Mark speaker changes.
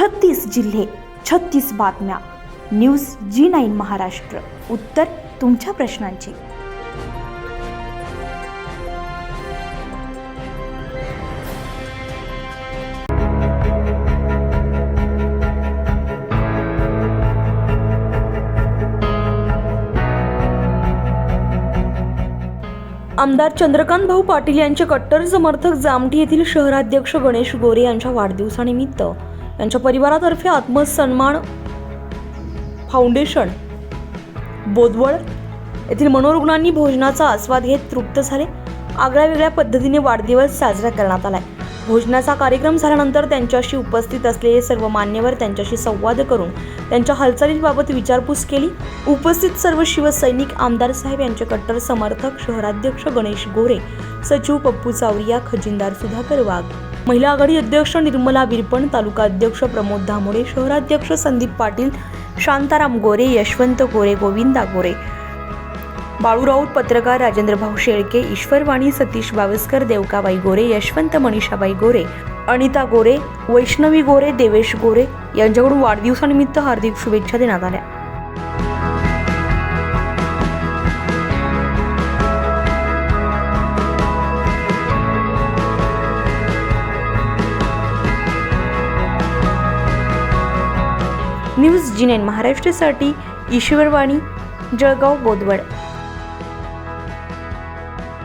Speaker 1: छत्तीस जिल्हे छत्तीस बातम्या. न्यूज जी नाईन महाराष्ट्र. उत्तर तुमच्या प्रश्नांची. आमदार चंद्रकांत भाऊ पाटील यांचे कट्टर समर्थक जामठी येथील शहराध्यक्ष गणेश गोरे यांच्या वाढदिवसानिमित्त यांच्या परिवारातर्फे आत्मसन्मान फाउंडेशन बोदवळ येथील मनोरुग्णांनी भोजनाचा आस्वाद घेत तृप्त झाले. आगळ्या वेगळ्या पद्धतीने वाढदिवस साजरा करण्यात आलाय. भोजनाचा कार्यक्रम झाल्यानंतर त्यांच्याशी उपस्थित असलेले सर्व मान्यवर त्यांच्याशी संवाद करून त्यांच्या हालचालींबाबत विचारपूस केली. उपस्थित सर्व शिवसैनिक आमदार साहेब यांचे कट्टर समर्थक शहराध्यक्ष गणेश गोरे सचिव पप्पू चावरिया खजिनदार सुधाकर वाघ महिला आघाडी अध्यक्ष निर्मला विरपण तालुका अध्यक्ष प्रमोद धामोडे शहराध्यक्ष संदीप पाटील शांताराम गोरे यशवंत गोरे गोविंदा गोरे. बाळू राऊत पत्रकार राजेंद्रभाऊ शेळके ईश्वरवाणी सतीश बावस्कर देवकाबाई गोरे यशवंत मनीषाबाई गोरे अनिता गोरे वैष्णवी गोरे देवेश गोरे यांच्याकडून वाढदिवसानिमित्त हार्दिक शुभेच्छा देण्यात आल्या. न्यूज जी नाईन महाराष्ट्रासाठी ईश्वरवाणी जळगाव बोदवड